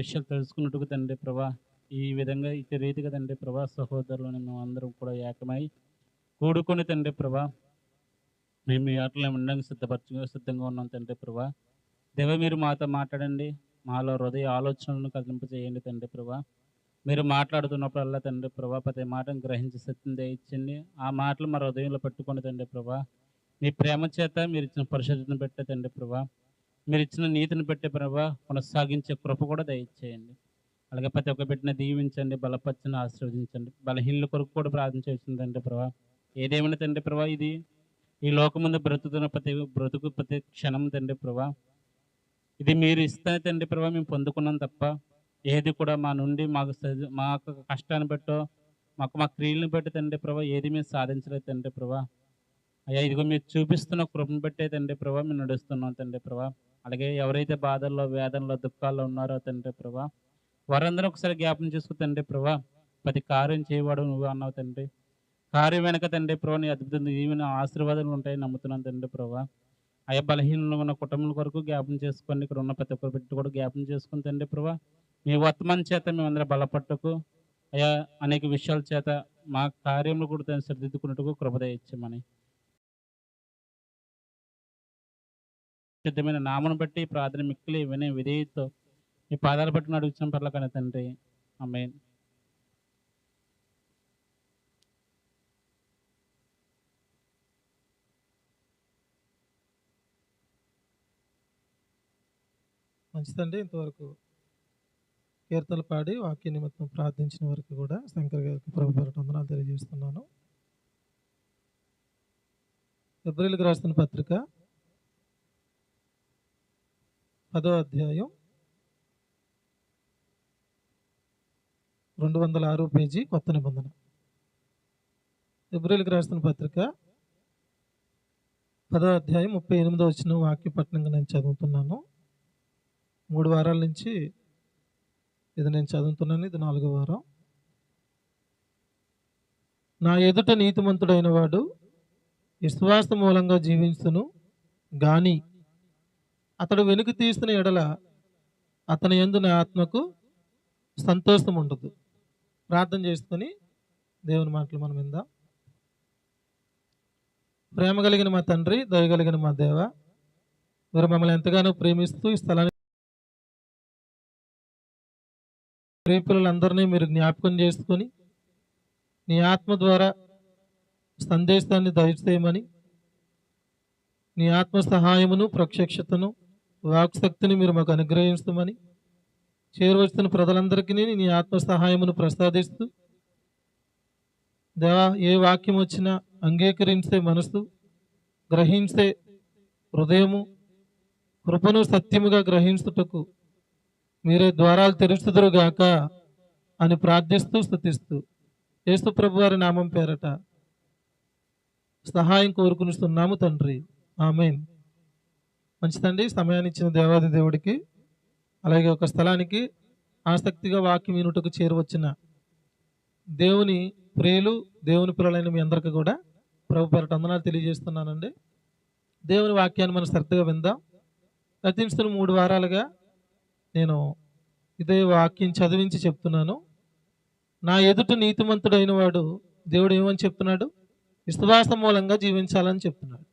విషయాలు తెలుసుకున్నట్టుగా తండ్రి ప్రభా ఈ విధంగా ఇతర రీతిగా తండ్రి ప్రభా సహోదరులు మేము అందరం కూడా ఏకమై కూడుకొని తండ్రి ప్రభా మేము మీ ఆటలో ఉండడానికి సిద్ధపరచు సిద్ధంగా ఉన్నాం తండ్రి ప్రభా. దేవ మీరు మాతో మాట్లాడండి. మాలో హృదయ ఆలోచనలను కదిలింపజేయండి తండ్రి ప్రభా. మీరు మాట్లాడుతున్నప్పుడల్లా తండ్రి ప్రభా ప్రతి మాటను గ్రహించి సత్యం దయచండి ఆ మాటలు మా హృదయంలో పెట్టుకుని తండ్రి ప్రభా. మీ ప్రేమ చేత మీరు ఇచ్చిన పరిశుద్ధతను పెట్టే తండ్రి ప్రభా. మీరు ఇచ్చిన నీతిని పెట్టే ప్రభా కొనసాగించే కృప కూడా దయచేయండి. అలాగే ప్రతి ఒక్క బిడ్డని దీవించండి బలపరచని ఆశీర్వదించండి. బలహీనుల కొరకు కూడా ప్రార్థన చేస్తుందండి ప్రభా. ఏదేమైనా తండ్రి ప్రభా ఇది? ఈ లోకముందు బ్రతుకుతున్న ప్రతి బ్రతుకు ప్రతి క్షణం తండ్రి ప్రభా. ఇది మీరు ఇస్తే తండ్రి ప్రభా మేము పొందుకున్నాం తప్ప ఏది కూడా మా నుండి మాకు సజ- మా కష్టాన్ని బట్టో మాకు మా క్రియలను బట్టి తండ్రి ప్రభా ఏది మేము సాధించలేదు తండ్రి ప్రభా. అయ్యా ఇదిగో మీరు చూపిస్తున్న కృపను బట్టే తండ్రి ప్రభా మేము నడుస్తున్నాం తండ్రి ప్రభా. అలాగే ఎవరైతే బాధల్లో వేదనలో దుఃఖాల్లో ఉన్నారో తండ్రి ప్రభా వారందరూ ఒకసారి జ్ఞాపం చేసుకు తండ్రి ప్రభా ప్రతి కార్యం చేయవాడు నువ్వు అన్నావు తండ్రి. కార్యం వెనక తండ్రి ప్రభా నీ అద్భుతం ఈవెన ఆశీర్వాదాలు ఉంటాయి నమ్ముతున్నాను తండ్రి ప్రభా. అయ్యా బలహీనంలో ఉన్న కుటుంబం కొరకు జ్ఞాపం చేసుకోండి ఇక్కడ ఉన్న ప్రతి ఒక్కరు బిడ్డ కూడా జ్ఞాపం చేసుకుని తండ్రి ప్రభా మీ వర్తమాన చేత మేమందరం బలపట్టుకు అయ్యా అనేక విషయాల చేత మా కార్యములు కూడా దాన్ని సరిదిద్దుకున్నట్టుకు కృపద ఇచ్చామని సిద్ధమైన నామను బట్టి ప్రార్థన మిక్కిలి వినే విధేయతో ఈ పాదాలు బట్టి అడుగుతాం పర్లకన తండ్రి. అమ్మే మంచిదండి. ఇంతవరకు కీర్తనలు పాడి వాక్య నిమిత్తం ప్రార్థించిన వరకు కూడా శంకర్ గారికి ప్రభు పేరట వందనాలు తెలియజేస్తున్నాను. ఫిబ్రవరికి రాసిన పత్రిక పదో అధ్యాయం రెండు వందల ఆరు పేజీ కొత్త నిబంధన. ఫిబ్రవరికి రాసిన పత్రిక పదో అధ్యాయం ముప్పై ఎనిమిదో వచ్చిన వాక్యపట్నంగా నేను చదువుతున్నాను. మూడు వారాల నుంచి ఇది నేను చదువుతున్నాను ఇది నాలుగో వారం. నా ఎదుట నీతిమంతుడైన వాడు విశ్వాస మూలంగా జీవించును గాని అతడు వెనుక తీసిన ఎడల అతని ఎందున నా ఆత్మకు సంతోషం ఉండదు. ప్రార్థన చేసుకొని దేవుని మాటలు మనం విందాం. ప్రేమ కలిగిన మా తండ్రి దయ కలిగిన మా దేవ మీరు మమ్మల్ని ఎంతగానో ప్రేమిస్తూ ఈ స్థలాన్ని ప్రేపిల్లలందరినీ మీరు జ్ఞాపకం చేసుకొని నీ ఆత్మ ద్వారా సందేశాన్ని దయచేయమని నీ ఆత్మ సహాయమును ప్రత్యక్షతను వాక్శక్తిని మీరు మాకు అనుగ్రహించమని చేరువస్తున్న ప్రజలందరికీ నీ ఆత్మ సహాయమును ప్రసాదిస్తూ దేవా ఏ వాక్యం వచ్చినా అంగీకరించే మనసు గ్రహించే హృదయము కృపను సత్యముగా గ్రహించుటకు మీరే ద్వారాలు తెరుస్తుదురు గాక అని ప్రార్థిస్తూ స్థుతిస్తూ యేసు ప్రభు వారి నామం పేరట సహాయం కోరుకునిస్తున్నాము తండ్రి. ఆమెన్. మంచిదండి. సమయాన్ని ఇచ్చిన దేవాది దేవుడికి అలాగే ఒక స్థలానికి ఆసక్తిగా వాక్యం వినుటకు చేరువచ్చిన దేవుని ప్రియులు దేవుని పిల్లలైన మీ అందరికీ కూడా ప్రభు పేరట వందనాలు తెలియజేస్తున్నానండి. దేవుని వాక్యాన్ని మనం శ్రద్ధగా విందాం. గతించిన మూడు వారాలుగా నేను ఇదే వాక్యం చదివించి చెప్తున్నాను. నా ఎదుట నీతిమంతుడైన వాడు దేవుడు ఏమని చెప్తున్నాడు? విశ్వాస మూలంగా జీవించాలని చెప్తున్నాడు.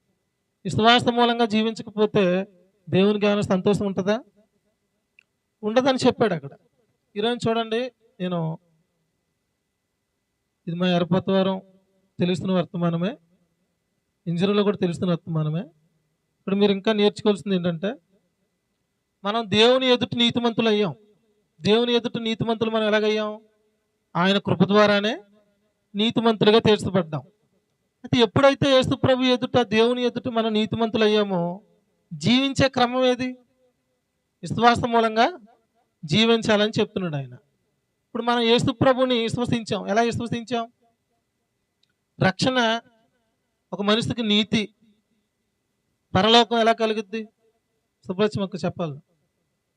విశ్వాస మూలంగా జీవించకపోతే దేవునికి ఏమైనా సంతోషం ఉంటుందా? ఉండదని చెప్పాడు అక్కడ. ఈరోజు చూడండి నేను ఇది మా ఎరపతవారం తెలుస్తున్న వర్తమానమే. ఇంజనీర్లో కూడా తెలుస్తున్న వర్తమానమే. ఇప్పుడు మీరు ఇంకా నేర్చుకోవాల్సింది ఏంటంటే మనం దేవుని ఎదుటి నీతిమంతులు అయ్యాం. దేవుని ఎదుటి నీతిమంతులు మనం ఎలాగయ్యాం? ఆయన కృప ద్వారానే నీతిమంతులుగా తీర్చబడ్డాం. అయితే ఎప్పుడైతే యేసుప్రభు ఎదుట దేవుని ఎదుట మనం నీతిమంతులు అయ్యామో జీవించే క్రమం ఏది? విశ్వాస మూలంగా జీవించాలని చెప్తున్నాడు ఆయన. ఇప్పుడు మనం యేసుప్రభుని విశ్వసించాం. ఎలా విశ్వసించాం? రక్షణ ఒక మనిషికి నీతి. పరలోకం ఎలా కలుగుద్ది? సుబ్రహ్మకు చెప్పాలి.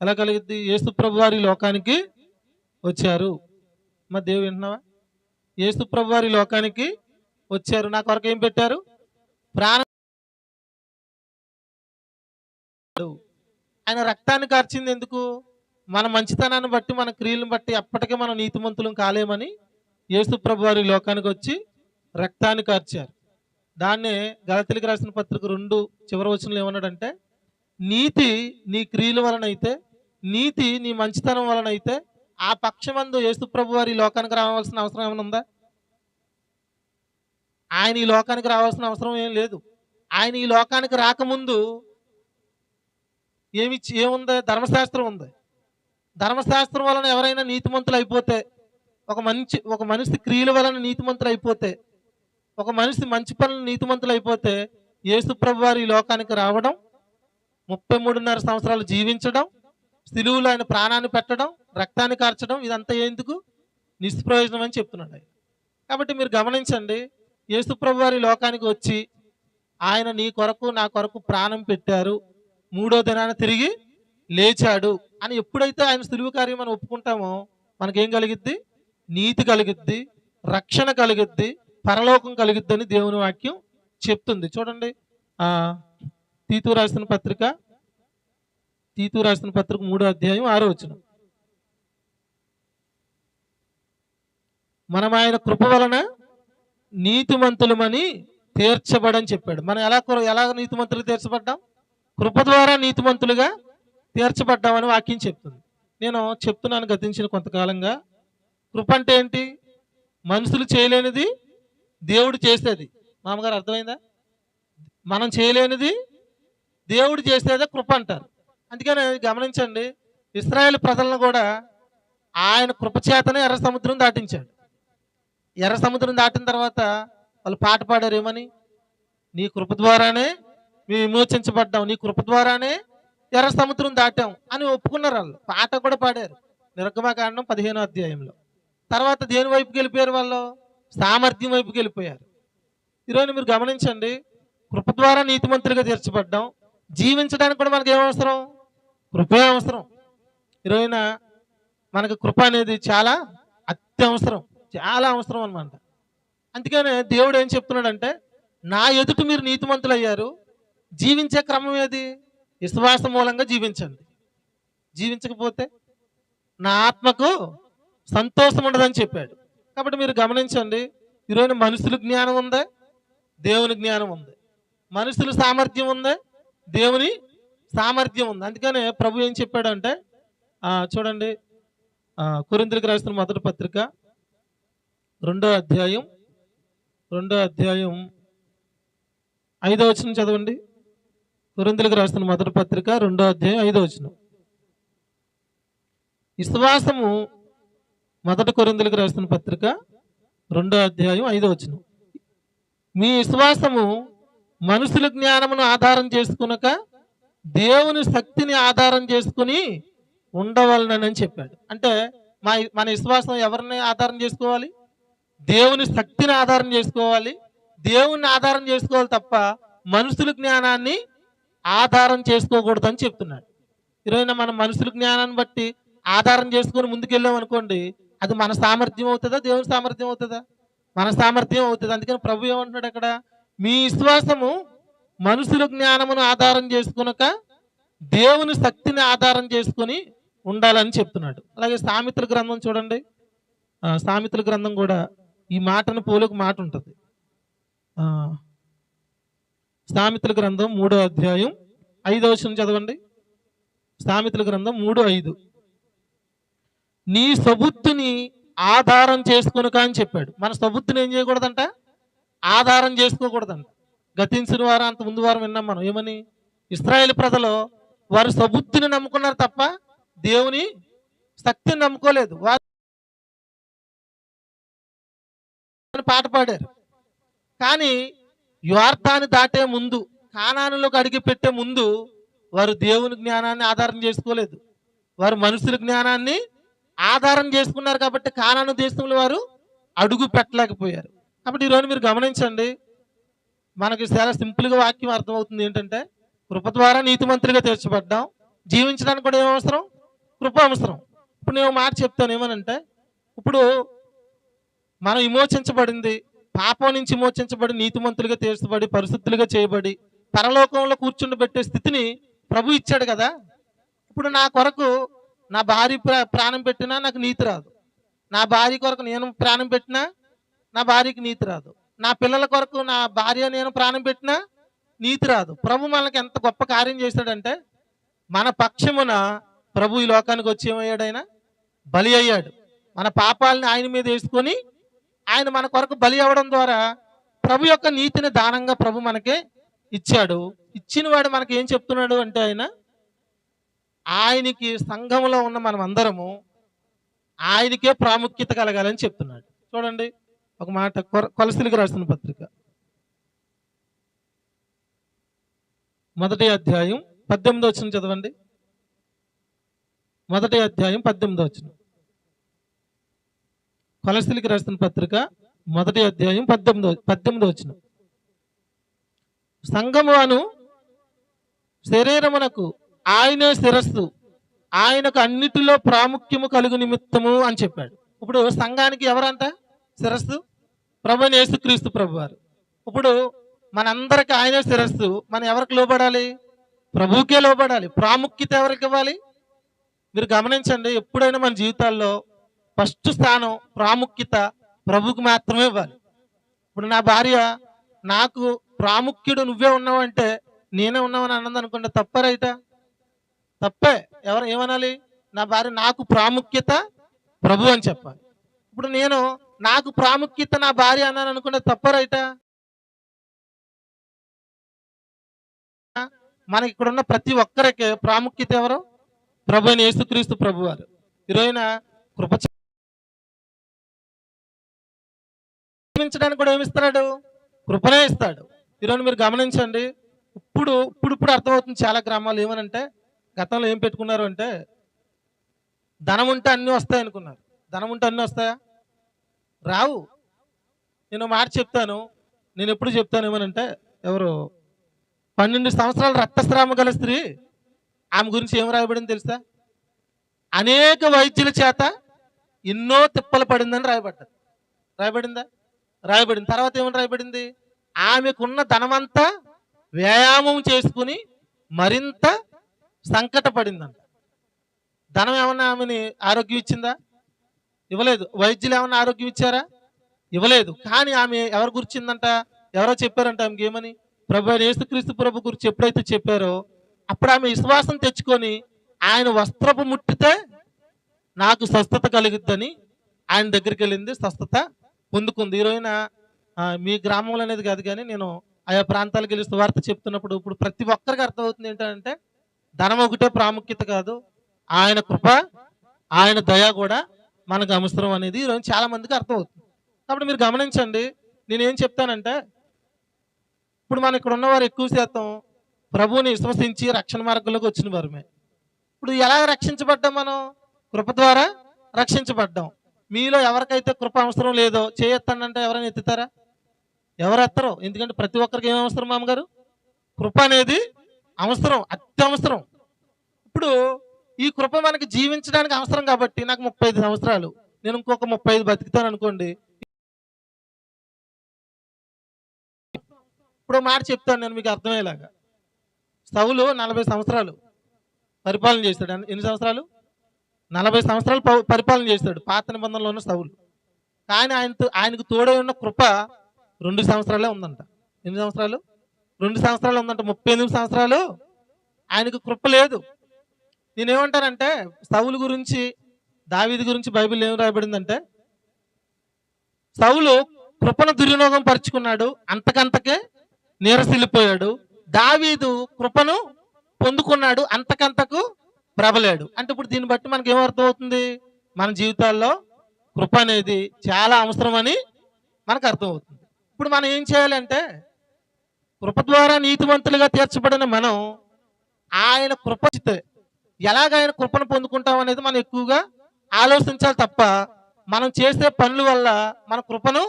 ఎలా కలిగిద్ది? యేసుప్రభు వారి లోకానికి వచ్చారు. మా దేవు వింటున్నావా? యేసుప్రభు వారి లోకానికి వచ్చారు. నా కొరకు ఏం పెట్టారు? ప్రాణం. ఆయన రక్తాన్ని కార్చింది ఎందుకు? మన మంచితనాన్ని బట్టి మన క్రియలను బట్టి ఎప్పటికీ మనం నీతిమంతులం కాలేమని యేసు ప్రభు వారి లోకానికి వచ్చి రక్తాన్ని కార్చారు. దాన్నే గలతలికి రాసిన పత్రిక రెండు చివరి వచనంలో ఏమన్నాడంటే నీతి నీ క్రియల వలన అయితే నీతి నీ మంచితనం వలన అయితే ఆ పక్షమందు యేసు ప్రభు వారి లోకానికి రావాల్సిన అవసరం ఏమైనా ఉందా? ఆయన ఈ లోకానికి రావాల్సిన అవసరం ఏం లేదు. ఆయన ఈ లోకానికి రాకముందు ఏమి ఏముంది? ధర్మశాస్త్రం ఉంది. ధర్మశాస్త్రం వలన ఎవరైనా నీతిమంతులు అయిపోతే ఒక మంచి ఒక మనిషి క్రియల వలన నీతిమంతులు అయిపోతే ఒక మనిషి మంచి పనులు నీతిమంతులు అయిపోతే యేసు వారి ఈ లోకానికి రావడం ముప్పై మూడున్నర సంవత్సరాలు జీవించడం సిలువులు ఆయన ప్రాణాన్ని పెట్టడం రక్తాన్ని కార్చడం ఇదంతా ఎందుకు? నిష్ప్రయోజనం అని చెప్తున్నాడు ఆయన. కాబట్టి మీరు గమనించండి యేసుప్రభు వారి లోకానికి వచ్చి ఆయన నీ కొరకు నా కొరకు ప్రాణం పెట్టారు. మూడో దినాన తిరిగి లేచాడు. అని ఎప్పుడైతే ఆయన సులువు కార్యం మనం ఒప్పుకుంటామో మనకేం కలిగిద్ది? నీతి కలిగిద్ది రక్షణ కలిగిద్ది పరలోకం కలిగిద్దని దేవుని వాక్యం చెప్తుంది. చూడండి తీతు రాసిన పత్రిక తీతు రాసిన పత్రిక మూడో అధ్యాయం ఆరో వచ్చిన మనం ఆయన కృప వలన నీతిమంతులమని తీర్చబడని చెప్పాడు. మనం ఎలా ఎలా నీతిమంతులు తీర్చబడ్డాం? కృప ద్వారా నీతిమంతులుగా తీర్చబడ్డామని వాక్యం చెప్తుంది. నేను చెప్తున్నాను గతించిన కొంతకాలంగా. కృప అంటే ఏంటి? మనుషులు చేయలేనిది దేవుడు చేసేది. మామగారు అర్థమైందా? మనం చేయలేనిది దేవుడు చేసేదే కృప అంటారు. అందుకని గమనించండి ఇస్రాయేల్ ప్రజలను కూడా ఆయన కృపచేతనే ఎర్ర సముద్రం దాటించాడు. ఎర్ర సముద్రం దాటిన తర్వాత వాళ్ళు పాట పాడారు ఏమని నీ కృప ద్వారానే మేము విమోచించబడ్డాం. నీ కృప ద్వారానే ఎర్ర సముద్రం దాటాం అని ఒప్పుకున్నారు వాళ్ళు. పాట కూడా పాడారు. నిర్గమకాండం పదిహేనో అధ్యాయంలో. తర్వాత దేని వైపుకి వెళ్ళిపోయారు వాళ్ళు? సామర్థ్యం వైపుకి వెళ్ళిపోయారు. ఈరోజు మీరు గమనించండి కృప ద్వారా నీతిమంతులుగా తీర్చబడ్డాం. జీవించడానికి కూడా మనకు ఏమవసరం అవసరం? కృపే అవసరం. ఈరోజున మనకు కృప అనేది చాలా అత్యవసరం. చాలా అవసరం అనమాట అందుకనే దేవుడు ఏం చెప్తున్నాడంటే నా ఎదుట మీరు నీతిమంతులు అయ్యారు జీవించే క్రమం ఏది? విశ్వాసం మూలంగా జీవించండి. జీవించకపోతే నా ఆత్మకు సంతోషం ఉండదని చెప్పాడు. కాబట్టి మీరు గమనించండి ఈరోజు మనుషులు జ్ఞానం ఉందా? దేవుని జ్ఞానం ఉంది. మనుషుల సామర్థ్యం ఉందా? దేవుని సామర్థ్యం ఉంది. అందుకనే ప్రభు ఏం చెప్పాడంటే చూడండి కురింద్రికి రాసిన మొదటి పత్రిక రెండో అధ్యాయం రెండో అధ్యాయం ఐదో వచనం చదవండి. కురిందులకు రాస్తున్న మొదటి పత్రిక రెండో అధ్యాయం ఐదో వచనం. విశ్వాసము మొదటి కొరిందులకు రాస్తున్న పత్రిక రెండో అధ్యాయం ఐదో వచనం. మీ విశ్వాసము మనుషుల జ్ఞానమును ఆధారం చేసుకునక దేవుని శక్తిని ఆధారం చేసుకుని ఉండవలనని చెప్పాడు. అంటే మా మన విశ్వాసం ఎవరిని ఆధారం చేసుకోవాలి? దేవుని శక్తిని ఆధారం చేసుకోవాలి. దేవుణ్ణి ఆధారం చేసుకోవాలి తప్ప మనుషుల జ్ఞానాన్ని ఆధారం చేసుకోకూడదని చెప్తున్నాడు. ఈరోజు మన మనుషుల జ్ఞానాన్ని బట్టి ఆధారం చేసుకొని ముందుకెళ్ళాం అనుకోండి అది మన సామర్థ్యం అవుతుందా? దేవుని సామర్థ్యం అవుతుందా? మన సామర్థ్యం అవుతుంది. అందుకని ప్రభు ఏమంటున్నాడు అక్కడ? మీ విశ్వాసము మనుషుల జ్ఞానమును ఆధారం చేసుకునక దేవుని శక్తిని ఆధారం చేసుకొని ఉండాలని చెప్తున్నాడు. అలాగే సామిత్ర గ్రంథం చూడండి. సామిత్ర గ్రంథం కూడా ఈ మాటను పోలకు మాట ఉంటుంది ఆ, గ్రంథం మూడో అధ్యాయం ఐదో వచ్చిన చదవండి. సామిత్ర గ్రంథం మూడు ఐదు. నీ సబుత్తుని ఆధారం చేసుకునుక అని చెప్పాడు. మన సబుద్ధిని ఏం చేయకూడదంట? ఆధారం చేసుకోకూడదంట. గతించిన వారం అంత ముందు వారం విన్నాం మనం. ఏమని? ఇస్రాయేల్ ప్రజలు వారు సబుద్ధిని నమ్ముకున్నారు తప్ప దేవుని శక్తిని నమ్ముకోలేదు. వారు పాట పాడారు. కానీ యువార్థాన్ని దాటే ముందు కానానులోకి అడిగి పెట్టే ముందు వారు దేవుని జ్ఞానాన్ని ఆధారం చేసుకోలేదు. వారు మనుషుల జ్ఞానాన్ని ఆధారం చేసుకున్నారు కాబట్టి కానాను దేశంలో వారు అడుగు పెట్టలేకపోయారు. కాబట్టి ఈరోజు మీరు గమనించండి మనకి చాలా సింపుల్గా వాక్యం అర్థమవుతుంది ఏంటంటే కృప ద్వారా నీతిమంతులుగా తీర్చబడ్డాం. జీవించడానికి కూడా ఏమవసరం అవసరం? కృప అవసరం. ఇప్పుడు నేను మాట చెప్తాను ఏమనంటే ఇప్పుడు మనం విమోచించబడింది. పాపం నుంచి విమోచించబడి నీతిమంతులుగా తీర్చబడి పరిశుద్ధులుగా చేయబడి పరలోకంలో కూర్చుండబెట్టే స్థితిని ప్రభు ఇచ్చాడు కదా. ఇప్పుడు నా కొరకు నా భార్య ప్రా- ప్రాణం పెట్టినా నాకు నీతి రాదు. నా భార్య కొరకు నేను ప్రాణం పెట్టినా నా భార్యకి నీతి రాదు. నా పిల్లల కొరకు నా భార్య నేను ప్రాణం పెట్టినా నీతి రాదు. ప్రభు మనకి ఎంత గొప్ప కార్యం చేశాడంటే మన పక్షమున ప్రభు ఈ లోకానికి వచ్చి ఏమయ్యాడు ఆయన? బలి అయ్యాడు. మన పాపాలని ఆయన మీద వేసుకొని ఆయన మన కొరకు బలి అవ్వడం ద్వారా ప్రభు యొక్క నీతిని దానంగా ప్రభు మనకి ఇచ్చాడు. ఇచ్చిన వాడు మనకి ఏం చెప్తున్నాడు అంటే ఆయన ఆయనకి సంఘంలో ఉన్న మనం అందరము ఆయనకే ప్రాముఖ్యత కలగాలని చెప్తున్నాడు. చూడండి ఒక మాట కొర- కొలసిలికి రాసిన పత్రిక. మొదటి అధ్యాయం పద్దెనిమిది వచ్చిన చదవండి. మొదటి అధ్యాయం పద్దెనిమిది వచ్చిన కొలస్తలికి రాసిన పత్రిక మొదటి అధ్యాయం పద్దెనిమిది పద్దెనిమిది వచ్చిన సంఘము అను శరీరమునకు ఆయనే శిరస్సు ఆయనకు అన్నిటిలో ప్రాముఖ్యము కలుగు నిమిత్తము అని చెప్పాడు. ఇప్పుడు సంఘానికి ఎవరంట శిరస్సు? ప్రభు యేసుక్రీస్తు ప్రభు వారు ఇప్పుడు మనందరికి ఆయనే శిరస్సు మనం ఎవరికి లోబడాలి? ప్రభుకే లోబడాలి. ప్రాముఖ్యత ఎవరికి ఇవ్వాలి? మీరు గమనించండి ఎప్పుడైనా మన జీవితాల్లో ఫస్ట్ స్థానం ప్రాముఖ్యత ప్రభుకి మాత్రమే ఇవ్వాలి. ఇప్పుడు నా భార్య నాకు ప్రాముఖ్యుడు నువ్వే ఉన్నావంటే నేనే ఉన్నావని అన్నది అనుకుంటే తప్ప రైటా? తప్పే. ఎవరు ఏమనాలి? నా భార్య నాకు ప్రాముఖ్యత ప్రభు అని చెప్పాలి. ఇప్పుడు నేను నాకు ప్రాముఖ్యత నా భార్య అన్నాను అనుకుంటే తప్ప రైటా? మనకి ఇక్కడ ఉన్న ప్రతి ఒక్కరికి ప్రాముఖ్యత ఎవరు? ప్రభు అయిన యేసుక్రీస్తు ప్రభు వారు ఈరోజున కృప జీవించడానికి కూడా ఏమి కృపనే ఇస్తాడు. ఈరోజు మీరు గమనించండి. ఇప్పుడు ఇప్పుడు ఇప్పుడు అర్థమవుతుంది చాలా గ్రామాలు ఏమనంటే గతంలో ఏం పెట్టుకున్నారు అంటే ధనం ఉంటే అన్నీ వస్తాయి అనుకున్నారు. ధనం ఉంటే అన్నీ వస్తాయా? రావు. నేను మాట చెప్తాను. నేను ఎప్పుడు చెప్తాను ఏమనంటే ఎవరు? పన్నెండు సంవత్సరాల రక్తస్రామ గల స్త్రీ ఆమె గురించి ఏం రాయబడింది తెలుసా? అనేక వైద్యుల చేత ఎన్నో తిప్పలు పడిందని రాయబడ్డది. రాయబడిందా? రాయబడింది. తర్వాత ఏమని రాయబడింది? ఆమెకున్న ధనమంతా వ్యాయామం చేసుకుని మరింత సంకటపడిందంట. ధనం ఏమన్నా ఆమెని ఆరోగ్యం ఇచ్చిందా? ఇవ్వలేదు. వైద్యులు ఏమన్నా ఆరోగ్యం ఇచ్చారా? ఇవ్వలేదు. కానీ ఆమె ఎవరు గురించిందంట? ఎవరో చెప్పారంట ఆమెకి ఏమని? ప్రభు అయిన యేసుక్రీస్తు ప్రభు గురించి ఎప్పుడైతే చెప్పారో అప్పుడు ఆమె విశ్వాసం తెచ్చుకొని ఆయన వస్త్రపు ముట్టితే నాకు స్వస్థత కలుగుద్దని ఆయన దగ్గరికి వెళ్ళింది. స్వస్థత పొందుకుంది. ఈ రోజున మీ గ్రామంలో అనేది కాదు కానీ నేను ఆయా ప్రాంతాలకు వెళ్ళి సువార్త చెప్తున్నప్పుడు ఇప్పుడు ప్రతి ఒక్కరికి అర్థమవుతుంది ఏంటంటే ధనం ఒకటే ప్రాముఖ్యత కాదు. ఆయన కృప ఆయన దయ కూడా మనకు అవసరం అనేది ఈరోజు చాలా మందికి అర్థమవుతుంది. కాబట్టి మీరు గమనించండి నేనేం చెప్తానంటే ఇప్పుడు మన ఇక్కడ ఉన్నవారు ఎక్కువ శాతం ప్రభువుని విశ్వసించి రక్షణ మార్గంలోకి వచ్చిన వారమే. ఇప్పుడు ఎలా రక్షించబడ్డాం మనం? కృప ద్వారా రక్షించబడ్డాం. మీలో ఎవరికైతే కృప అవసరం లేదో చేయొత్తానంటే ఎవరైనా ఎత్తుతారా? ఎవరు ఎత్తరు ఎందుకంటే ప్రతి ఒక్కరికి ఏం అవసరం మామగారు? కృప అనేది అవసరం అత్యవసరం. ఇప్పుడు ఈ కృప మనకి జీవించడానికి అవసరం కాబట్టి నాకు ముప్పై ఐదు సంవత్సరాలు. నేను ఇంకొక ముప్పై ఐదు బతుకుతాను అనుకోండి. ఇప్పుడు మాట చెప్తాను నేను మీకు అర్థమయ్యేలాగా. సవులు నలభై సంవత్సరాలు పరిపాలన చేశాడు. ఎన్ని సంవత్సరాలు? నలభై సంవత్సరాలు ప- పరిపాలన చేశాడు పాత నిబంధనలో ఉన్న సౌలు కానీ ఆయనతో ఆయనకు తోడై ఉన్న కృప రెండు సంవత్సరాలే ఉందంట. ఎన్ని సంవత్సరాలు? రెండు సంవత్సరాలు ఉందంట. ముప్పై ఎనిమిది సంవత్సరాలు ఆయనకు కృప లేదు. నేనేమంటానంటే సౌలు గురించి దావీది గురించి బైబిల్ ఏం రాయబడిందంటే సౌలు కృపను దుర్వినియోగం పరుచుకున్నాడు. అంతకంతకే నీరసిల్లిపోయాడు. దావీదు కృపను పొందుకున్నాడు. అంతకంతకు ప్రబలాడు అంటే ఇప్పుడు దీన్ని బట్టి మనకి ఏమర్థం అవుతుంది మన జీవితాల్లో కృప అనేది చాలా అవసరమని మనకు అర్థమవుతుంది. ఇప్పుడు మనం ఏం చేయాలంటే కృప ద్వారా నీతివంతులుగా తీర్చబడిన మనం ఆయన కృపచితే ఎలాగ ఆయన కృపను పొందుకుంటాం అనేది మనం ఎక్కువగా ఆలోచించాలి తప్ప మనం చేసే పనుల వల్ల మన కృపను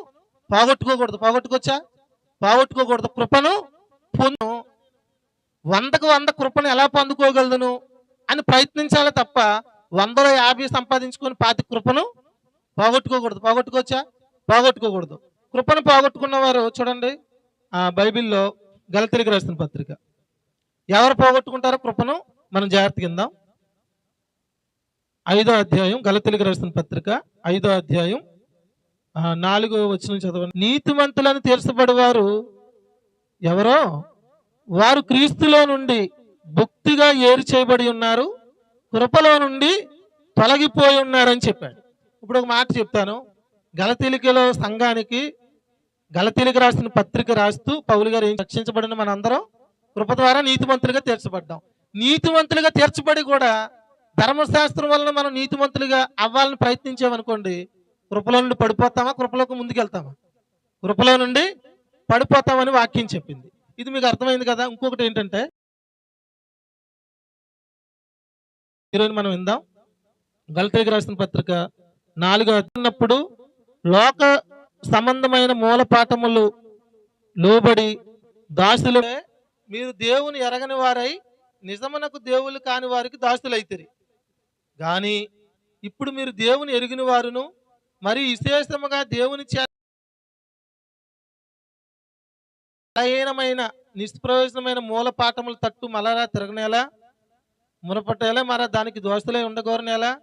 పోగొట్టుకోకూడదు. పోగొట్టుకోవచ్చా? పోగొట్టుకోకూడదు. కృపను పొందు వందకు వంద కృపను ఎలా పొందుకోగలను అని ప్రయత్నించాలి తప్ప వందలో యాభై సంపాదించుకొని పాతి కృపను పోగొట్టుకోకూడదు. పోగొట్టుకోవచ్చా? పోగొట్టుకోకూడదు. కృపను పోగొట్టుకున్నవారు చూడండి బైబిల్లో గలతిరికి రాసిన పత్రిక. ఎవరు పోగొట్టుకుంటారో కృపను మనం జాగ్రత్త కిందాం ఐదో అధ్యాయం గలతిలికి రాసిన పత్రిక. ఐదో అధ్యాయం నాలుగో వచ్చిన చదవండి. నీతిమంతులను తెలుసుపడేవారు ఎవరో? వారు క్రీస్తులో నుండి భక్తిగా ఏరు చేయబడి ఉన్నారు కృపలో నుండి తొలగిపోయి ఉన్నారని చెప్పాడు. ఇప్పుడు ఒక మాట చెప్తాను. గలతీలికలో సంఘానికి గలతీలిక రాసిన పత్రిక రాస్తూ పౌలు గారు ఏం రక్షించబడిన మనందరం కృప ద్వారా నీతిమంతులుగా తీర్చబడ్డాం. నీతిమంతులుగా తీర్చబడి కూడా ధర్మశాస్త్రం వలన మనం నీతిమంతులుగా అవ్వాలని ప్రయత్నించామనుకోండి కృపలో నుండి పడిపోతామా కృపలోకి ముందుకెళ్తామా? కృపలో నుండి పడిపోతామని వాక్యం చెప్పింది. ఇది మీకు అర్థమైంది కదా? ఇంకొకటి ఏంటంటే ఈరోజు మనం విందాం. గల్తేకి రాసిన పత్రిక నాలుగో అన్నప్పుడు లోక సంబంధమైన మూల పాఠములు లోబడి దాసులు మీరు దేవుని ఎరగని వారై నిజమునకు దేవులు కాని వారికి దాసులైతిరి. కానీ ఇప్పుడు మీరు దేవుని ఎరిగిన వారును మరి విశేషముగా దేవుని చే నిష్ప్రయోజనమైన మూల పాఠములు తట్టు మలరా తిరగనేలా మునపట్టేలా మరి దానికి దోస్తులై ఉండగోరనేలా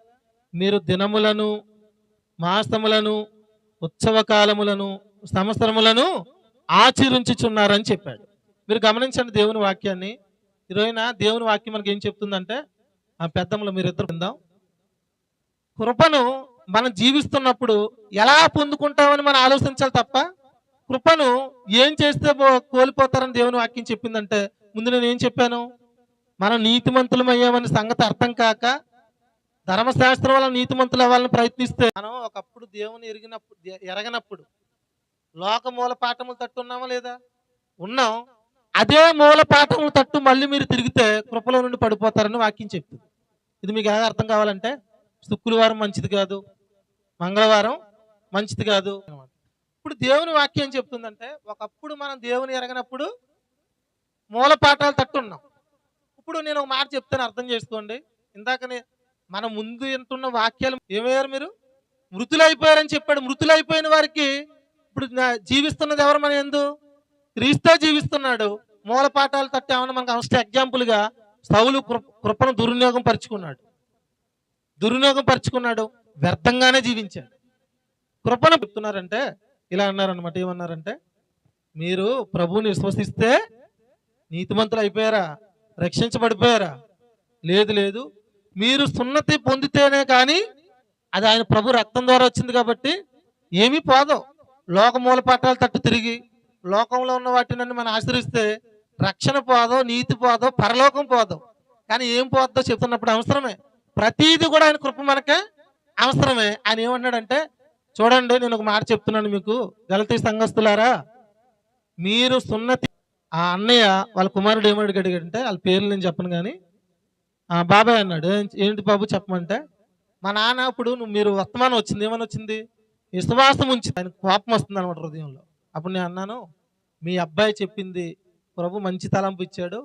మీరు దినములను మాసములను ఉత్సవ కాలములను సంవత్సరములను ఆచరించుచున్నారని చెప్పాడు. మీరు గమనించండి దేవుని వాక్యాన్ని. ఈరోజున దేవుని వాక్యం మనకి ఏం చెప్తుందంటే ఆ పెద్దములు మీరిద్దరు పొందాం కృపను మనం జీవిస్తున్నప్పుడు ఎలా పొందుకుంటామని మనం ఆలోచించాలి తప్ప కృపను ఏం చేస్తే పో- కోల్పోతారని దేవుని వాక్యం చెప్పిందంటే ముందు నేను ఏం చెప్పాను? మనం నీతిమంతులం అయ్యామని సంగతి అర్థం కాక ధర్మశాస్త్రం వల్ల నీతిమంతులు అవ్వాలని ప్రయత్నిస్తే మనం ఒకప్పుడు దేవుని ఎరిగినప్పుడు ఎరగనప్పుడు లోక మూల పాఠములు తట్టు ఉన్నామా లేదా? ఉన్నాం. అదే మూల పాఠములు తట్టు మళ్ళీ మీరు తిరిగితే కృపలో నుండి పడిపోతారని వాక్యం చెప్తుంది. ఇది మీకు ఎలా అర్థం కావాలంటే శుక్రవారం మంచిది కాదు మంగళవారం మంచిది కాదు ఇప్పుడు దేవుని వాక్యం చెప్తుందంటే ఒకప్పుడు మనం దేవుని ఎరగనప్పుడు మూల పాఠాలు తట్టున్నాం. ఇప్పుడు నేను ఒక మాట చెప్తాను అర్థం చేసుకోండి. ఇందాకనే మన ముందు ఎంతున్న వాక్యాలు ఏమయ్యారు మీరు? మృతులైపోయారని చెప్పాడు. మృతులైపోయిన వారికి ఇప్పుడు జీవిస్తున్నది ఎవరు మన ఎందు? క్రీస్తో జీవిస్తున్నాడు. మూల పాఠాలు తట్టి ఏమన్నా మనకు అవసరం ఎగ్జాంపుల్గా సౌలు కృపను దుర్వినియోగం పరుచుకున్నాడు. దుర్వినియోగం పరుచుకున్నాడు. వ్యర్థంగానే జీవించాడు. కృపను చెప్తున్నారంటే ఇలా అన్నారనమాట ఏమన్నారంటే మీరు ప్రభువుని విశ్వసిస్తే నీతిమంతులు అయిపోయారా? రక్షించబడిపోయారా? లేదు లేదు. మీరు సున్నతి పొందితేనే కానీ అది ఆయన ప్రభు రక్తం ద్వారా వచ్చింది కాబట్టి ఏమీ పోదు. లోక మూల పట్టాలు తట్టు తిరిగి లోకంలో ఉన్న వాటిని మనం ఆశ్రయిస్తే రక్షణ పోదో నీతి పోదో పరలోకం పోదో. కానీ ఏం పోద్దో చెప్తున్నప్పుడు అవసరమే. ప్రతీది కూడా ఆయన కృప మనకే అవసరమే. ఆయన ఏమన్నాడంటే చూడండి నేను ఒక మాట చెప్తున్నాను మీకు. గలతీ సంఘస్తులారా మీరు సున్నతి ఆ అన్నయ్య వాళ్ళ కుమారుడు ఏమడిగి అడిగాడంటే వాళ్ళ పేర్లు నేను చెప్పను కానీ ఆ బాబాయ్ అన్నాడు "ఏం- ఏంటి బాబు చెప్పమంటే మా నాన్న అప్పుడు నువ్వు మీరు వర్తమానం వచ్చింది ఏమని వచ్చింది? విశ్వాసం ఉంచి ఆయన కోపం వస్తుంది అనమాట హృదయంలో. అప్పుడు నేను అన్నాను మీ అబ్బాయి చెప్పింది ప్రభు మంచి తలంపు ఇచ్చాడు.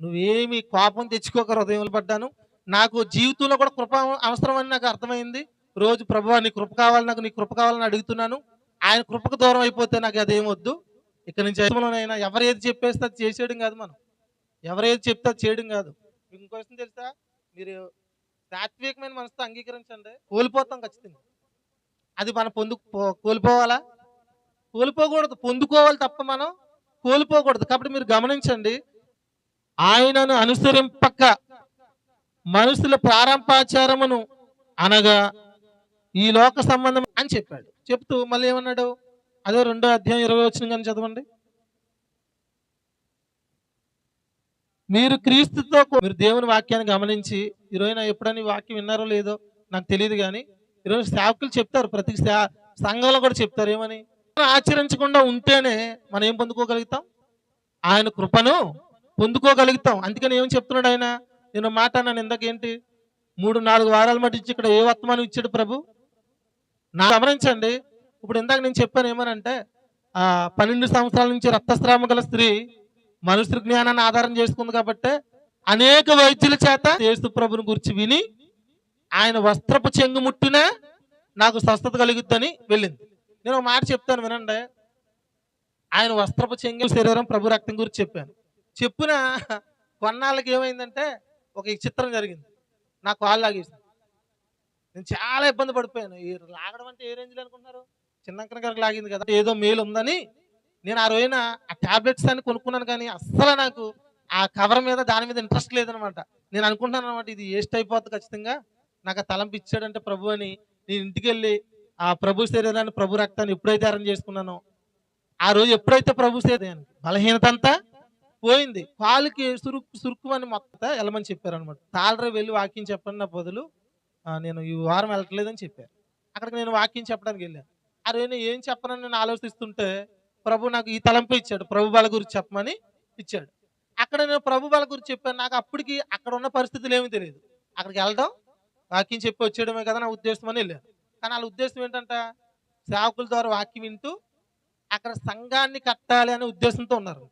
నువ్వేమి కోపం తెచ్చుకోక హృదయంలో పడ్డాను. నాకు జీవితంలో కూడా కృప అవసరం అని నాకు అర్థమైంది. రోజు ప్రభు నీ కృప కావాలి నాకు నీ కృప కావాలని అడుగుతున్నాను. ఆయన కృపకు దూరం అయిపోతే నాకు అదేం వద్దు. ఇక్కడ నుంచి అయినా ఎవరు ఏది చెప్పేస్తే అది చేసేయడం కాదు మనం. ఎవరు ఏది చెప్తే అది చేయడం కాదు. మీకు ఇంకో విషయం తెలుసా? మీరు సాత్వికమైన మనసుతో అంగీకరించండి. కోల్పోతాం ఖచ్చితంగా. అది మనం పొందు పో- కోల్పోవాలా? కోల్పోకూడదు. పొందుకోవాలి తప్ప మనం కోల్పోకూడదు. కాబట్టి మీరు గమనించండి. ఆయనను అనుసరింపక మనుషుల ప్రారంభాచారమును అనగా ఈ లోక సంబంధం అని చెప్పాడు. చెప్తూ మళ్ళీ ఏమన్నాడు? అదే రెండో అధ్యాయం ఇరవై వచ్చిన కానీ చదవండి. మీరు క్రీస్తుతో మీరు దేవుని వాక్యాన్ని గమనించి ఈరోజు ఎప్పుడైనా వాక్యం విన్నారో లేదో నాకు తెలియదు కానీ ఈరోజు సేవకులు చెప్తారు ప్రతి సంఘంలో కూడా చెప్తారు ఏమని? ఆచరించకుండా ఉంటేనే మనం ఏం పొందుకోగలుగుతాం? ఆయన కృపను పొందుకోగలుగుతాం. అందుకని ఏం చెప్తున్నాడు ఆయన? నేను మాట అన్నాను ఇందాకేంటి? మూడు నాలుగు వారాల మటు ఇచ్చి ఇక్కడ ఏ వర్తమానం ఇచ్చాడు ప్రభు? నా గమనించండి ఇప్పుడు ఇందాక నేను చెప్పాను ఏమనంటే పన్నెండు సంవత్సరాల నుంచి రక్తస్రావం గల స్త్రీ మనుషుల జ్ఞానాన్ని ఆధారం చేసుకుంది కాబట్టి అనేక వైద్యుల చేత యేసు ప్రభుని గురించి విని ఆయన వస్త్రపు చెంగు ముట్టినా నాకు స్వస్థత కలుగుద్దని వెళ్ళింది. నేను ఒక మాట చెప్తాను వినండి. ఆయన వస్త్రపు చెంగు శరీరం ప్రభు రక్తం గురించి చెప్పాను. చెప్పిన కొన్నాళ్ళకి ఏమైందంటే ఒక చిత్రం జరిగింది. నా కాళ్ళు లాగేసింది. నేను చాలా ఇబ్బంది పడిపోయాను. లాగడం అంటే ఏ రేంజ్లో అనుకుంటున్నారు? చిన్నక్కన గారికి లాగింది కదా. ఏదో మేలు ఉందని నేను ఆ రోజున ఆ టాబ్లెట్స్ అని కొనుక్కున్నాను కానీ అస్సలు నాకు ఆ కవర్ మీద దాని మీద ఇంట్రెస్ట్ లేదనమాట నేను అనుకుంటున్నాను అనమాట ఇది వేస్ట్ అయిపోతుంది ఖచ్చితంగా. నాకు ఆ తలంపు ఇచ్చాడంటే ప్రభు అని నేను ఇంటికి వెళ్ళి ఆ ప్రభు శరీరాన్ని ప్రభు రక్తాన్ని ఎప్పుడైతే అరేంజ్ చేసుకున్నానో ఆ రోజు ఎప్పుడైతే ప్రభు శరీరం బలహీనత అంతా పోయింది. కాలుకి సురుక్కు సురుక్కు అని మొత్తం వెళ్ళమని చెప్పారు అనమాట తాళరే వెళ్ళి వాకింగ్ చెప్పండి నా బదులు నేను ఈ వారం వెళ్ళట్లేదని చెప్పారు. అక్కడికి నేను వాకింగ్ చెప్పడానికి వెళ్ళాను. అరే నేను ఏం చెప్పనని నేను ఆలోచిస్తుంటే ప్రభు నాకు ఈ తలంపు ఇచ్చాడు. ప్రభు బల గురించి చెప్పమని ఇచ్చాడు. అక్కడ నేను ప్రభు బల గురించి చెప్పాను. నాకు అప్పటికి అక్కడ ఉన్న పరిస్థితులు ఏమీ తెలియదు. అక్కడికి వెళ్ళడం వాక్యం చెప్పి వచ్చేయడమే కదా నా ఉద్దేశం అని వెళ్ళాను. కానీ వాళ్ళ ఉద్దేశం ఏంటంట? సేవకుల ద్వారా వాక్యం వింటూ అక్కడ సంఘాన్ని కట్టాలి అనే ఉద్దేశంతో ఉన్నారు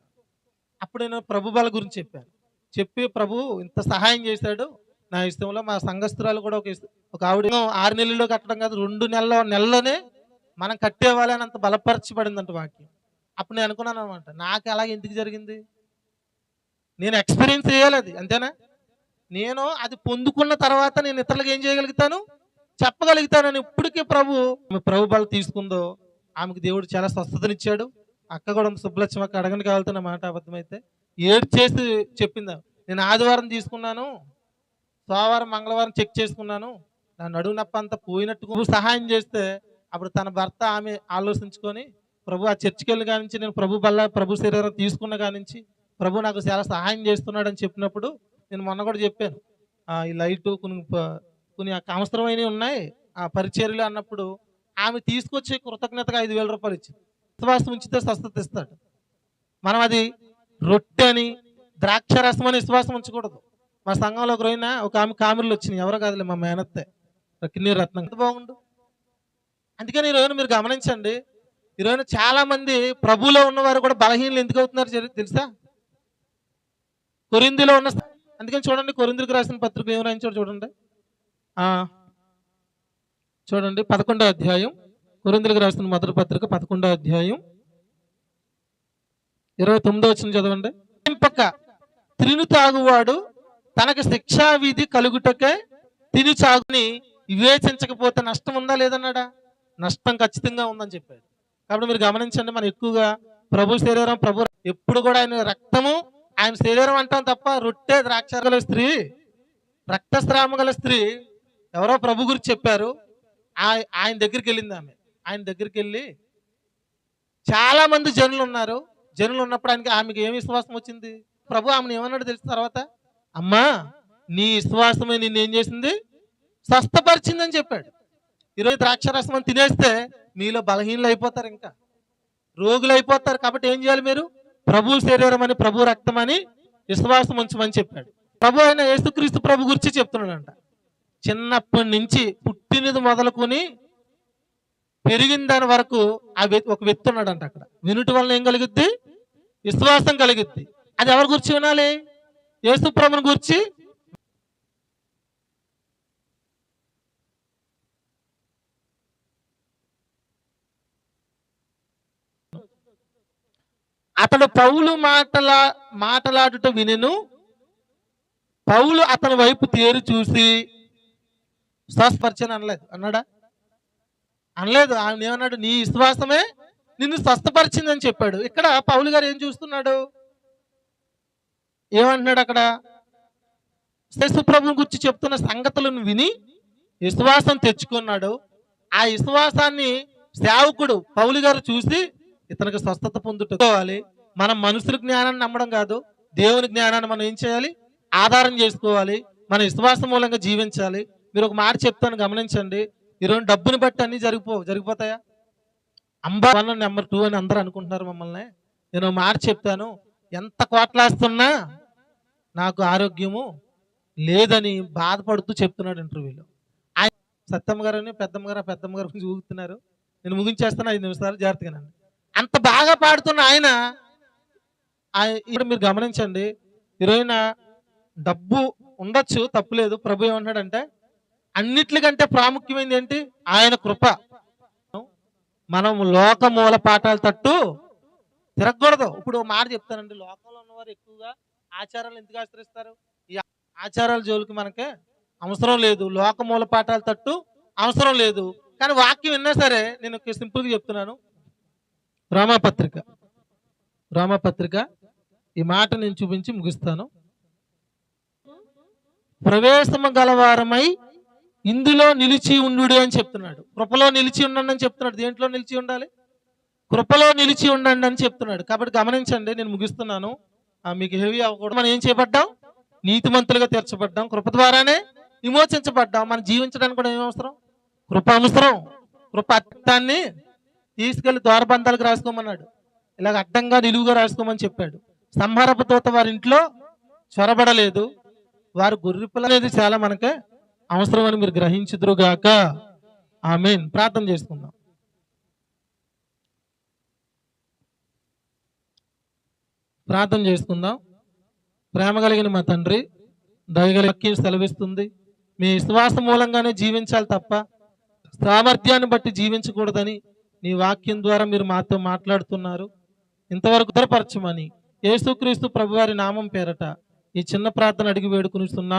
అప్పుడు నేను ప్రభు బల గురించి చెప్పాను. చెప్పి ప్రభు ఇంత సహాయం చేశాడు. నా ఇష్టంలో మా సంఘస్థురాలు కూడా ఒక ఇష్టం ఒక ఆవిడ ఆరు నెలల్లో కట్టడం కాదు రెండు నెలల నెలలోనే మనం కట్టేవాలి అంత బలపరచబడిందంట వాక్యం. అప్పుడు నేను అనుకున్నాను అనమాట నాకు అలాగే ఎందుకు జరిగింది? నేను ఎక్స్పీరియన్స్ చేయాలి అది అంతేనా? నేను అది పొందుకున్న తర్వాత నేను ఇతరులకు ఏం చేయగలుగుతాను? చెప్పగలుగుతానని ఇప్పటికీ ప్రభు ఆమె ప్రభు బల తీసుకుందో ఆమెకు దేవుడు చాలా స్వస్థతనిచ్చాడు. అక్క కూడా సుబ్బలక్ష్మి అక్క అడగండి కావాలతున్న మాట అబద్ధమైతే. ఏడు చేసి చెప్పింది నేను ఆదివారం తీసుకున్నాను సోమవారం మంగళవారం చెక్ చేసుకున్నాను నా నడువు నప్ప అంతా పోయినట్టు సహాయం చేస్తే అప్పుడు తన భర్త ఆమె ఆలోచించుకొని ప్రభు ఆ చర్చికి వెళ్ళి కానించి నేను ప్రభు బల్ల ప్రభు శరీరం తీసుకున్న కానించి ప్రభు నాకు చాలా సహాయం చేస్తున్నాడు అని చెప్పినప్పుడు నేను మొన్న కూడా చెప్పాను. ఆ, ఈ లైటు కొన్ని కొన్ని అవసరమైనవి ఉన్నాయి ఆ పరిచర్యలు అన్నప్పుడు ఆమె తీసుకొచ్చి కృతజ్ఞతగా ఐదు వేల రూపాయలు ఇచ్చింది. విశ్వాసం ఉంచితే స్వస్థత ఇస్తాడు. మనం అది రొట్టె అని ద్రాక్ష రసం అని విశ్వాసం ఉంచకూడదు. మా సంఘంలో ఒక రోజున ఒక ఆమె కామెర్లు వచ్చినాయి. ఎవరో కాదులే మా మేనత్తే. కిన్నీరు రత్నం. బాగుండు? అందుకని ఈ మీరు గమనించండి. ఈ రోజున ప్రభులో ఉన్నవారు కూడా బలహీనలు ఎందుకు అవుతున్నారు తెలుసా? కొరిందిలో ఉన్న అందుకని చూడండి కొరిందులకు రాసిన పత్రిక ఏమి రాయించాడు చూడండి. చూడండి పదకొండో అధ్యాయం కొరిందులకు రాసిన మొదటి పత్రిక పదకొండో అధ్యాయం. ఇరవై తొమ్మిదో వచ్చిన చదవండి. పక్క తిను తాగువాడు తనకు శిక్షా విధి కలుగుటకే తిని చాగుని వివేచించకపోతే నష్టం ఉందా లేదన్నాడా? నష్టం ఖచ్చితంగా ఉందని చెప్పాడు కాబట్టి మీరు గమనించండి మనం ఎక్కువగా ప్రభు శరీరం ప్రభు ఎప్పుడు కూడా ఆయన రక్తము ఆయన శరీరం అంటాం తప్ప రొట్టె ద్రాక్ష గల స్త్రీ రక్తస్రామ గల స్త్రీ ఎవరో ప్రభు గురించి చెప్పారు. ఆయన దగ్గరికి వెళ్ళింది ఆమె. ఆయన దగ్గరికి వెళ్ళి చాలా మంది జనులు ఉన్నారు. జనులు ఉన్నప్పుడు ఆయనకి ఆమెకి ఏమి విశ్వాసం వచ్చింది? ప్రభు ఆమెను ఏమన్నాడు తెలిసిన తర్వాత అమ్మా నీ విశ్వాసమే నిన్ను ఏం చేసింది? స్వస్థపరిచిందని చెప్పాడు. ఈరోజు ద్రాక్షరసం రసం తినేస్తే మీలో బలహీనలు అయిపోతారు ఇంకా. రోగులు అయిపోతారు కాబట్టి ఏం చేయాలి మీరు? ప్రభు శరీరం అని ప్రభు రక్తం అని విశ్వాసం ఉంచమని చెప్పాడు. ప్రభు అయిన యేసుక్రీస్తు ప్రభు గురించి చెప్తున్నాడంట. చిన్నప్పటి నుంచి పుట్టినది మొదలుకొని పెరిగిన దాని వరకు ఆ వ్యక్తి ఒక వ్యక్తి ఉన్నాడంట అక్కడ. వినుటి వలన ఏం కలుగుద్ది? విశ్వాసం కలుగుద్ది. అది ఎవరి గురించి వినాలి? యేసు ప్రభుని గురించి అతడు పౌలు మాటలా మాటలాడుట వినెను. పౌలు అతని వైపు తేరు చూసి స్వస్పరిచని అనలేదు అన్నాడా? అనలేదు ఆయన ఏమన్నాడు? నీ విశ్వాసమే నిన్ను స్వస్థపరిచిందని చెప్పాడు. ఇక్కడ పౌలు గారు ఏం చూస్తున్నాడు? ఏమంటున్నాడు అక్కడ? శశుప్రభుని గురించి చెప్తున్న సంగతులను విని విశ్వాసం తెచ్చుకున్నాడు. ఆ విశ్వాసాన్ని సేవకుడు పౌలు గారు చూసి ఇతనికి స్వస్థత పొందుకోవాలి మనం మనుషుల జ్ఞానాన్ని నమ్మడం కాదు. దేవుని జ్ఞానాన్ని మనం ఏం చేయాలి? ఆధారం చేసుకోవాలి. మన విశ్వాసం మూలంగా జీవించాలి. మీరు ఒక మాట చెప్తాను గమనించండి. ఈరోజు డబ్బుని బట్టి అన్ని జరిగిపో జరిగిపోతాయా? అంబా వన్ నెంబర్ టూ అని అందరూ అనుకుంటున్నారు మమ్మల్ని. నేను మాట చెప్తాను. ఎంత కోట్లాస్తున్నా నాకు ఆరోగ్యము లేదని బాధపడుతూ చెప్తున్నాడు ఇంటర్వ్యూలో. ఆయన సత్యమ్మ గారు పెద్దమ్మ గారు పెద్దమ్మ గారు గురించి ఊగుతున్నారు నేను ముగించేస్తాను ఐదు నిమిషాలు. జాగ్రత్తగానండి అంత బాగా పాడుతున్న ఆయన ఇప్పుడు మీరు గమనించండి హీరోయిన్ డబ్బు ఉండొచ్చు తప్పులేదు ప్రభు ఏమంటాడంటే అన్నిట్లకంటే ప్రాముఖ్యమైనది ఏంటి? ఆయన కృప. మనం లోక మూల పాఠాలు తట్టు తిరగకూడదు. ఇప్పుడు ఒక మాట చెప్తానండి లోకంలో ఉన్నవారు ఎక్కువగా ఆచారాలు ఎందుకు ఆశ్రయిస్తారు ఈ ఆచారాల జోలికి మనకే అవసరం లేదు. లోక మూల పాఠాలు తట్టు అవసరం లేదు. కానీ వాక్యం విన్నా సరే నేను సింపుల్గా చెప్తున్నాను. రామాపత్రిక. రామాపత్రిక ఈ మాట నేను చూపించి ముగిస్తాను. ప్రవేశము గలవారమై ఇందులో నిలిచి ఉండు అని చెప్తున్నాడు. కృపలో నిలిచి ఉండండి అని చెప్తున్నాడు. దేంట్లో నిలిచి ఉండాలి? కృపలో నిలిచి ఉండండి అని చెప్తున్నాడు. కాబట్టి గమనించండి నేను ముగిస్తున్నాను. ఆ, మీకు హెవీ అవ్వకూడదు. మనం ఏం చేయబడ్డాం? నీతిమంతులుగా తీర్చబడ్డాం. కృప ద్వారానే విమోచించబడ్డాం. మనం జీవించడానికి కూడా ఏం అవసరం? కృప అవసరం. కృప అత్తాన్ని తీసుకెళ్ళి ద్వారబంధాలకు రాసుకోమన్నాడు. ఇలాగ అడ్డంగా నిలువుగా రాసుకోమని చెప్పాడు. సంహారపు తోత వారి ఇంట్లో చొరబడలేదు. వారు గుర్రిపుల అనేది చాలా మనకే అవసరం అని మీరు గ్రహించుదురుగాక ఆమె ప్రార్థన చేసుకుందాం. ప్రార్థన చేసుకుందాం. ప్రేమ కలిగిన మా తండ్రి దయగల వాక్యం సెలవిస్తుంది. మీ విశ్వాసం మూలంగానే జీవించాలి తప్ప సామర్థ్యాన్ని బట్టి జీవించకూడదని నీ వాక్యం ద్వారా మీరు మాతో మాట్లాడుతున్నారు. ఇంతవరకు ధరపరచమని. యేసుక్రీస్తు ప్రభువారి నామం పేరట ఈ చిన్న ప్రార్థన అడిగి వేడుకునిస్తున్నా.